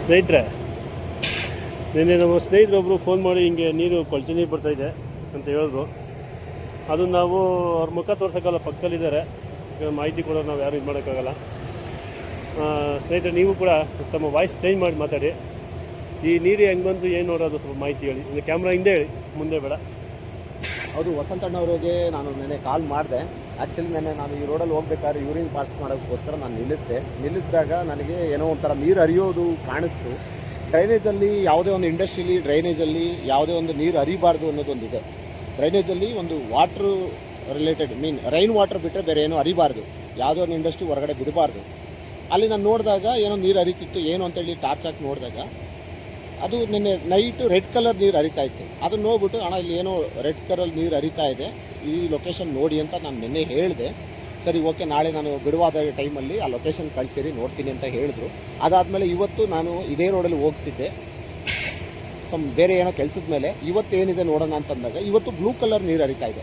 ಸ್ನೇಹಿತರೆ, ನಿನ್ನೆ ನಮ್ಮ ಸ್ನೇಹಿತರೊಬ್ಬರು ಫೋನ್ ಮಾಡಿ ಹಿಂಗೆ ನೀರು ಕೊಳಚೆ ನೀರು ಇದೆ ಅಂತ ಹೇಳಿದ್ರು. ಅದು ನಾವು ಅವ್ರ ಮುಖ ತೋರ್ಸೋಕ್ಕಲ್ಲ ಪಕ್ಕದಲ್ಲಿದ್ದಾರೆ. ಮಾಹಿತಿ ಕೂಡ ನಾವು ಯಾರು ಇದು ಮಾಡೋಕ್ಕಾಗಲ್ಲ. ಸ್ನೇಹಿತರೆ, ನೀವು ಕೂಡ ತಮ್ಮ ವಾಯ್ಸ್ ಚೇಂಜ್ ಮಾಡಿ ಮಾತಾಡಿ. ಈ ನೀರು ಹೆಂಗೆ ಬಂತು, ಏನು ನೋಡೋದು ಸ್ವಲ್ಪ ಮಾಹಿತಿ ಹೇಳಿ. ಇನ್ನು ಕ್ಯಾಮ್ರಾ ಹಿಂದೆ ಹೇಳಿ, ಮುಂದೆ ಬೇಡ. ಹೌದು ವಸಂತಣ್ಣವ್ರಿಗೆ ನಾನು ನೆನೆ ಕಾಲ್ ಮಾಡಿದೆ. ಆ್ಯಕ್ಚುಲಿ ನಾನು ನಾನು ಈ ರೋಡಲ್ಲಿ ಹೋಗ್ಬೇಕಾದ್ರೆ ಯೂರಿನ್ ಪಾಸ್ ಮಾಡೋಕ್ಕೋಸ್ಕರ ನಾನು ನಿಲ್ಲಿಸಿದೆ. ನಿಲ್ಲಿಸಿದಾಗ ನನಗೆ ಏನೋ ಒಂಥರ ನೀರು ಹರಿಯೋದು ಕಾಣಿಸ್ತು. ಡ್ರೈನೇಜಲ್ಲಿ ಯಾವುದೇ ಒಂದು ಇಂಡಸ್ಟ್ರೀಲಿ ಡ್ರೈನೇಜಲ್ಲಿ ಯಾವುದೇ ಒಂದು ನೀರು ಹರಿಬಾರ್ದು ಅನ್ನೋದೊಂದಿದೆ. ಡ್ರೈನೇಜಲ್ಲಿ ಒಂದು water related mean rain water ಬಿಟ್ಟರೆ ಬೇರೆ ಏನೂ ಹರಿಬಾರ್ದು. ಯಾವುದೇ ಒಂದು ಇಂಡಸ್ಟ್ರಿ ಹೊರಗಡೆ ಬಿಡಬಾರ್ದು. ಅಲ್ಲಿ ನಾನು ನೋಡಿದಾಗ ಏನೋ ನೀರು ಹರಿತಿತ್ತು, ಏನು ಅಂತೇಳಿ ಟಾರ್ಚ್ ಹಾಕಿ ನೋಡಿದಾಗ ಅದು ನಿನ್ನೆ ನೈಟು ರೆಡ್ ಕಲರ್ ನೀರು ಹರಿತಾ ಇತ್ತು. ಅದನ್ನ ನೋಡ್ಬಿಟ್ಟು, ಅಣ್ಣ, ಇಲ್ಲಿ ಏನೋ ರೆಡ್ ಕಲರ್ ನೀರು ಹರಿತಾ ಇದೆ. ಈ ಲೊಕೇಶನ್ ನೋಡಿ ಅಂತ ನಾನು ನಿನ್ನೆ ಹೇಳಿದೆ. ಸರಿ ಓಕೆ ನಾಳೆ ನಾನು ಬಿಡುವಾದ ಟೈಮಲ್ಲಿ ಆ ಲೊಕೇಶನ್ ಕಳಿಸಿರಿ, ನೋಡ್ತೀನಿ ಅಂತ ಹೇಳಿದ್ರು. ಅದಾದಮೇಲೆ ಇವತ್ತು ನಾನು ಇದೇ ರೋಡಲ್ಲಿ ಹೋಗ್ತಿದ್ದೆ. ಸಮ್ ಬೇರೆ ಏನೋ ಕೆಲಸದ ಮೇಲೆ. ಇವತ್ತು ಏನಿದೆ ನೋಡೋಣ ಅಂತಂದಾಗ ಇವತ್ತು ಬ್ಲೂ ಕಲರ್ ನೀರು ಹರಿತಾ ಇದೆ.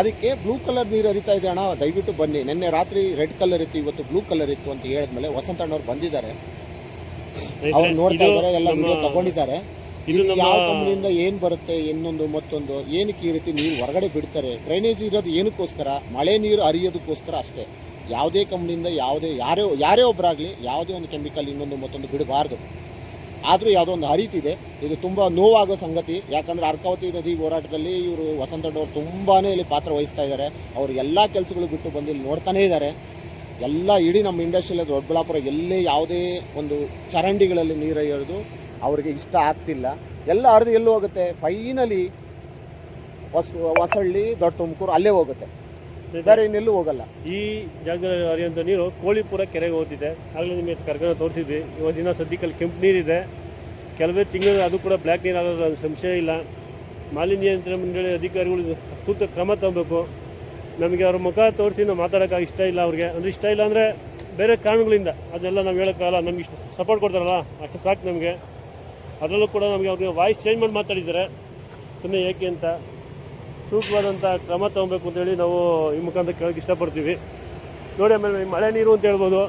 ಅದಕ್ಕೆ ಬ್ಲೂ ಕಲರ್ ನೀರು ಹರಿತಾ ಇದೆ, ಅಣ್ಣ, ದಯವಿಟ್ಟು ಬನ್ನಿ. ನಿನ್ನೆ ರಾತ್ರಿ ರೆಡ್ ಕಲರ್ ಇತ್ತು, ಇವತ್ತು ಬ್ಲೂ ಕಲರ್ ಇತ್ತು ಅಂತ ಹೇಳಿದ್ಮೇಲೆ ವಸಂತಣ್ಣವ್ರು ಬಂದಿದ್ದಾರೆ. ಅವ್ರು ನೋಡ್ತಾ ಇದು ಇದ್ದಾರೆ ಎಲ್ಲ ವಿಡಿಯೋ ತಗೊಂಡಿದ್ದಾರೆ. ಇದು ಯಾವ ಕಂಪ್ನಿಯಿಂದ ಏನು ಬರುತ್ತೆ ಇನ್ನೊಂದು ಮತ್ತೊಂದು ಏನಕ್ಕೆ ಈ ರೀತಿ ನೀರು ಹೊರಗಡೆ ಬಿಡ್ತಾರೆ ಡ್ರೈನೇಜ್ ಇರೋದು ಏನಕ್ಕೋಸ್ಕರ ಮಳೆ ನೀರು ಹರಿಯೋದಕ್ಕೋಸ್ಕರ ಅಷ್ಟೇ. ಯಾವುದೇ ಕಂಪ್ನಿಯಿಂದ ಯಾವುದೇ ಯಾರೇ ಯಾರೇ ಒಬ್ಬರಾಗಲಿ ಯಾವುದೇ ಒಂದು ಕೆಮಿಕಲ್ ಇನ್ನೊಂದು ಮತ್ತೊಂದು ಬಿಡಬಾರ್ದು. ಆದರೂ ಯಾವುದೋ ಒಂದು ಹರಿತಿದೆ ಇದು ತುಂಬ ನೋವಾಗೋ ಸಂಗತಿ. ಯಾಕಂದರೆ ಅರ್ಕಾವತಿ ನದಿ ಹೋರಾಟದಲ್ಲಿ ಇವರು ವಸಂತಣ್ಣವ್ರು ತುಂಬಾ ಇಲ್ಲಿ ಪಾತ್ರ ವಹಿಸ್ತಾ ಇದ್ದಾರೆ. ಅವರು ಎಲ್ಲ ಕೆಲಸಗಳು ಬಿಟ್ಟು ಬಂದು ಇಲ್ಲಿ ನೋಡ್ತಾನೇ ಇದ್ದಾರೆ. ಎಲ್ಲ ಇಡೀ ನಮ್ಮ ಇಂಡಸ್ಟ್ರಿಯಲ್ಲಿ ದೊಡ್ಡಬಳ್ಳಾಪುರ ಎಲ್ಲೇ ಯಾವುದೇ ಒಂದು ಚರಂಡಿಗಳಲ್ಲಿ ನೀರು ಎಳೆದು ಅವರಿಗೆ ಇಷ್ಟ ಆಗ್ತಿಲ್ಲ. ಎಲ್ಲ ಹರಿದು ಎಲ್ಲೂ ಹೋಗುತ್ತೆ? ಫೈನಲಿ ಹೊಸ ಹೊಸಳ್ಳಿ ದೊಡ್ಡ ತುಮಕೂರು ಅಲ್ಲೇ ಹೋಗುತ್ತೆ. ಬೇರೆ ಇನ್ನೆಲ್ಲೂ ಹೋಗಲ್ಲ. ಈ ಜಾಗದಲ್ಲಿ ಹರಿಯುವಂಥ ನೀರು ಕೋಳಿಪುರ ಕೆರೆಗೆ ಹೋಗ್ತಿದೆ. ಆಗಲೇ ನಿಮಗೆ ಕರ್ಕೊಂಡು ತೋರಿಸಿದ್ವಿ. ಇವತ್ತು ದಿನ ಸದ್ಯಕ್ಕಲ್ಲಿ ಕೆಂಪು ನೀರಿದೆ. ಕೆಲವೇ ತಿಂಗಳು ಅದು ಕೂಡ ಬ್ಲ್ಯಾಕ್ ನೀರು ಆಗೋದು ಸಂಶಯ ಇಲ್ಲ. ಮಾಲಿನ್ಯ ನಿಯಂತ್ರಣ ಮಂಡಳಿ ಅಧಿಕಾರಿಗಳು ಸೂಕ್ತ ಕ್ರಮ ತಗೋಬೇಕು. ನಮಗೆ ಅವ್ರ ಮುಖ ತೋರಿಸಿ ನಾವು ಮಾತಾಡೋಕೆ ಇಷ್ಟ ಇಲ್ಲ ಅವ್ರಿಗೆ. ಅಂದರೆ ಇಷ್ಟ ಇಲ್ಲ ಅಂದರೆ ಬೇರೆ ಕಾರಣಗಳಿಂದ ಅದೆಲ್ಲ ನಾವು ಹೇಳೋಕ್ಕಾಗಲ್ಲ ನಮ್ಗೆ ಇಷ್ಟು ಸಪೋರ್ಟ್ ಕೊಡ್ತಾರಲ್ಲ, ಅಷ್ಟು ಸಾಕು ನಮಗೆ. ಅದರಲ್ಲೂ ಕೂಡ ನಮಗೆ ಅವ್ರಿಗೆ ವಾಯ್ಸ್ ಚೇಂಜ್ ಮಾಡಿ ಮಾತಾಡಿದ್ದಾರೆ. ಸುಮ್ಮನೆ ಏಕೆ ಅಂತ. ಸೂಕ್ತವಾದಂಥ ಕ್ರಮ ತೊಗೊಬೇಕು ಅಂತೇಳಿ ನಾವು ಈ ಮುಖಾಂತರ ಕೇಳೋಕ್ಕೆ ಇಷ್ಟಪಡ್ತೀವಿ. ನೋಡಿ, ಆಮೇಲೆ ಮಳೆ ನೀರು ಅಂತ ಹೇಳ್ಬೋದು.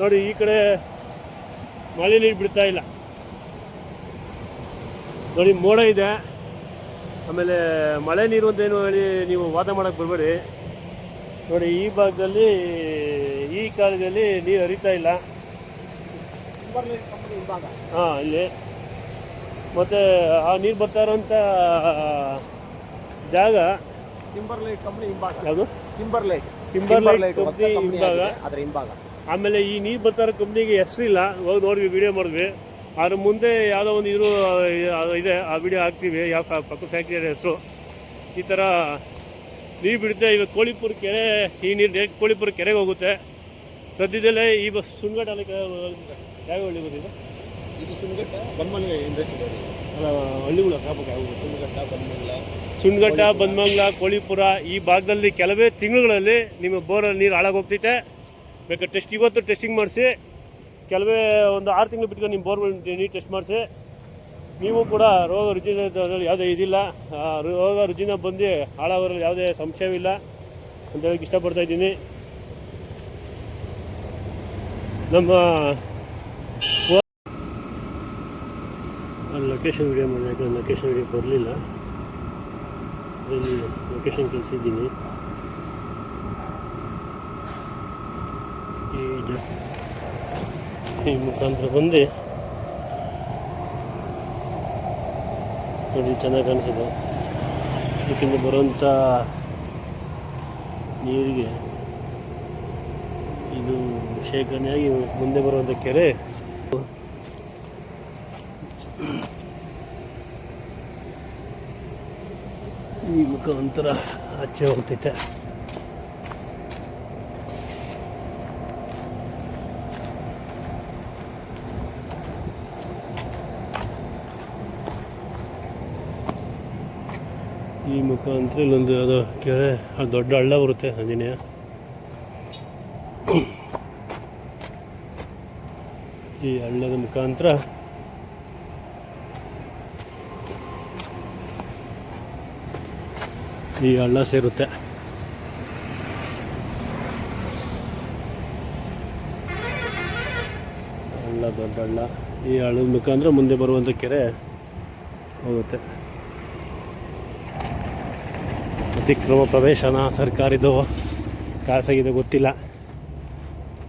ನೋಡಿ, ಈ ಕಡೆ ಮಳೆ ನೀರು ಬಿಡ್ತಾ ಇಲ್ಲ. ನೋಡಿ, ಮೋಡ ಇದೆ. ಆಮೇಲೆ ಮಳೆ ನೀರು ಅಂತ ಏನು ಹೇಳಿ ನೀವು ವಾದ ಮಾಡೋಕ್ಕೆ ಬರಬೇಡಿ. ನೋಡಿ ಈ ಭಾಗದಲ್ಲಿ ಈ ಕಾಲದಲ್ಲಿ ನೀರು ಹರಿತಾ ಇಲ್ಲ. ಹಾಂ ಇಲ್ಲಿ. ಮತ್ತು ಆ ನೀರು ಬರ್ತಾ ಇರೋಂಥ ಜಾಗ ಕಂಪ್ನಿ ಹಿಂಭಾಗ. ಯಾವುದು? ಕಂಪ್ನಿ ಹಿಂಭಾಗ. ಅದರ ಹಿಂಭಾಗ. ಆಮೇಲೆ ಈ ನೀರು ಬರ್ತಾ ಇರೋ ಕಂಪ್ನಿಗೆ ಹೆಸರಿಲ್ಲ. ಹೋಗಿ ನೋಡಿದ್ವಿ ವಿಡಿಯೋ ಮಾಡಿದ್ವಿ. ಅದ್ರ ಮುಂದೆ ಯಾವುದೋ ಒಂದು ಇರು ಇದೆ ಆ ವಿಡಿಯೋ ಹಾಕ್ತೀವಿ. ಯಾವ ಪಕ್ಕ ಫ್ಯಾಕ್ಟ್ರಿ ಹೆಸರು. ಈ ಥರ ನೀರು ಬಿಡುತ್ತೆ ಇವಾಗ ಕೋಳಿಪುರ ಕೆರೆ ಈ ನೀರು ಡೈರೆಕ್ಟ್ ಕೋಳಿಪುರ ಕೆರೆಗೆ ಹೋಗುತ್ತೆ. ಸದ್ಯದಲ್ಲೇ ಈ ಬಸ್ ಅಲ್ಲಿ ಯಾವ ಹಳ್ಳಿ ಬಂದಿದೆ ಇದು? ಸುಂಗಟ್ಟ ಬನ್ಮಂಗ್ಲ ಇಂಡಸ್ಟ್ರಿ ಅಲ್ಲ ಹಳ್ಳಿಗಳು ಕಾಪಕ್ಕೆ ಬನ್ಮಂಗ್ಲ ಸುಣ್ಗಡ್ಡ ಬಂದ್ಮಂಗ್ಲ ಕೋಳಿಪುರ. ಈ ಭಾಗದಲ್ಲಿ ಕೆಲವೇ ತಿಂಗಳುಗಳಲ್ಲಿ ನಿಮ್ಮ ಬೋರಲ್ಲಿ ನೀರು ಹಾಳಾಗೋಗ್ತೈತೆ ಬೇಕಾದ್ರೆ ಟೆಸ್ಟ್ ಇವತ್ತು ಟೆಸ್ಟಿಂಗ್ ಮಾಡಿಸಿ ಕೆಲವೇ ಒಂದು ಆರು ತಿಂಗಳು ಬಿಟ್ಕೊಂಡು ನಿಮ್ಮ ಬೋರ್ವೆಲ್ ನೀರು ಟೆಸ್ಟ್ ಮಾಡಿಸಿ. ನೀವು ಕೂಡ ರೋಗ ರುಜಿನ ಯಾವುದೇ ಇದಿಲ್ಲ. ರೋಗ ರುಜಿನ ಬಂದು ಹಾಳಾಗೋದ್ರಲ್ಲಿ ಯಾವುದೇ ಸಂಶಯವಿಲ್ಲ ಅಂತ ಹೇಳಕ್ಕೆ ಇಷ್ಟಪಡ್ತಾ ಇದ್ದೀನಿ. ನಮ್ಮ ಲೊಕೇಶನ್ ವಿಡಿಯೋ ಮಾಡಿದಾಗ ಲೊಕೇಶನ್ ವಿಡಿಯೋ ಬರಲಿಲ್ಲ. ಲೊಕೇಶನ್ ಕಳಿಸಿದ್ದೀನಿ. ಈ ಈ ಮುಖಾಂತರ ಬಂದು ನೋಡಿ ಚೆನ್ನಾಗಿ ಕಾಣಿಸಿದೆ. ಇದಕ್ಕಿಂತ ಬರುವಂಥ ನೀರಿಗೆ ಇದು ಶೇಖರಣೆಯಾಗಿ ಮುಂದೆ ಬರುವಂಥ ಕೆರೆ. ಈ ಮುಖಾಂತರ ಆಚೆ ಹೋಗ್ತೈತೆ ಈ ಮುಖಾಂತರ ಇಲ್ಲೊಂದು ಅದು ಕೆರೆ ಅದು ದೊಡ್ಡ ಹಳ್ಳ ಬರುತ್ತೆ ಆಂಜನೇಯ ಈ ಹಳ್ಳದ ಮುಖಾಂತರ ಈ ಹಳ್ಳ ಸೇರುತ್ತೆ. ಹಳ್ಳ, ದೊಡ್ಡ ಹಳ್ಳ. ಈ ಹಳ್ಳದ ಮುಖಾಂತರ ಮುಂದೆ ಬರುವಂಥ ಕೆರೆ ಹೋಗುತ್ತೆ. ಅತಿಕ್ರಮ ಪ್ರವೇಶನ ಸರ್ಕಾರಿದು ಖಾಸಗಿದು ಗೊತ್ತಿಲ್ಲ.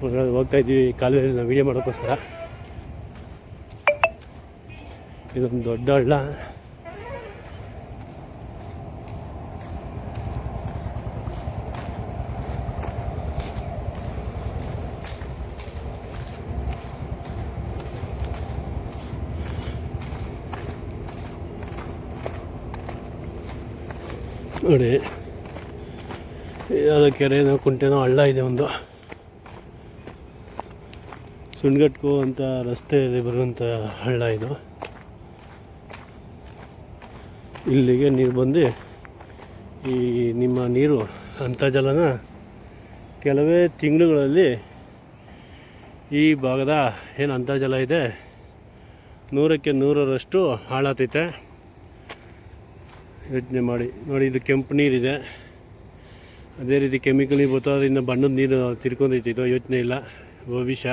ಹೊರ್ಗಡೆ ಹೋಗ್ತಾ ಇದ್ದೀವಿ ಕಾಲುವೆಯಲ್ಲಿ ನಾವು ವೀಡಿಯೋ ಮಾಡೋಕ್ಕೋಸ್ಕರ. ಇದೊಂದು ದೊಡ್ಡ ಹಳ್ಳ. ನೋಡಿ. ಯಾವುದೋ ಕೆರೆನೋ ಕುಂಟೆನೋ ಹಳ್ಳ ಇದೆ ಒಂದು. ಸುಣ್ಗಟ್ಕೋ ಅಂತ ರಸ್ತೆಯಲ್ಲಿ ಬರುವಂಥ ಹಳ್ಳ ಇದು. ಇಲ್ಲಿಗೆ ನೀರು ಬಂದು ಈ ನಿಮ್ಮ ನೀರು, ಅಂತರ್ಜಲನ ಕೆಲವೇ ತಿಂಗಳುಗಳಲ್ಲಿ ಈ ಭಾಗದ ಏನು ಅಂತರ್ಜಲ ಇದೆ, ನೂರಕ್ಕೆ ನೂರರಷ್ಟು ಹಾಳಾತೈತೆ. ಯೋಚನೆ ಮಾಡಿ, ನೋಡಿ ಇದು ಕೆಂಪು ನೀರಿದೆ. ಅದೇ ರೀತಿ ಕೆಮಿಕಲ್ ಬರ್ತಾ ಬಣ್ಣದ ನೀರು ತಿರ್ಕೊಂಡೈತೆ ಇದು ಯೋಚನೆ ಇಲ್ಲ, ಭವಿಷ್ಯ.